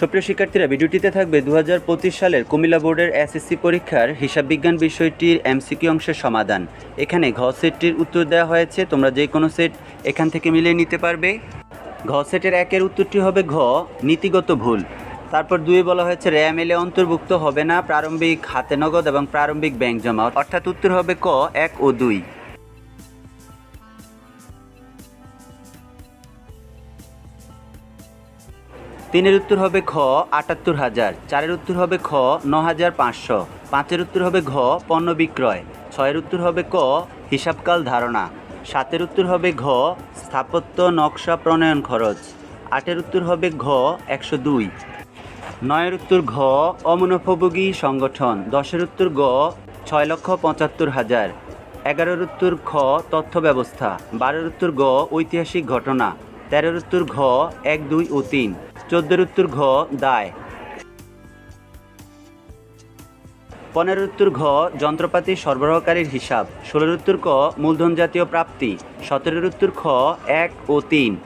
সুপ্রিয় শিক্ষার্থীরা, ভিডিওটিতে থাকবে দু হাজার পঁচিশ সালের কুমিল্লা বোর্ডের এসএসসি পরীক্ষার হিসাব বিজ্ঞান বিষয়টির এমসিকিউ অংশের সমাধান। এখানে ঘ সেটটির উত্তর দেওয়া হয়েছে, তোমরা যে কোনো সেট এখান থেকে মিলিয়ে নিতে পারবে। ঘ সেটের একের উত্তরটি হবে ঘ, নীতিগত ভুল। তারপর দুই বলা হয়েছে, র্যাম এলে অন্তর্ভুক্ত হবে না, প্রারম্ভিক হাতে নগদ এবং প্রারম্ভিক ব্যাংক জমা। অর্থাৎ উত্তর হবে ক, এক ও দুই। তিনের উত্তর হবে খ, আটাত্তর হাজার। চারের উত্তর হবে খ ন হাজার পাঁচশো। পাঁচের উত্তর হবে ঘ, পণ্য বিক্রয়। ছয়ের উত্তর হবে ক, হিসাবকাল ধারণা। সাতের উত্তর হবে ঘ, স্থাপত্য নকশা প্রণয়ন খরচ। আটের উত্তর হবে ঘ, একশো দুই। নয়ের উত্তর ঘ, অমনোপভোগী সংগঠন। দশের উত্তর গ, ছয় লক্ষ পঁচাত্তর হাজার। এগারোর উত্তর খ, তথ্য ব্যবস্থা। বারোর উত্তর গ, ঐতিহাসিক ঘটনা। তেরোর উত্তর ঘ, এক, দুই ও তিন। চোদ্দোর উত্তর ঘ, দায়। পনেরো উত্তর ঘ, যন্ত্রপাতি সরবরাহকারীর হিসাব। ষোলোর উত্তর ক, মূলধন জাতীয় প্রাপ্তি। সতেরোর উত্তর খ, এক ও তিন।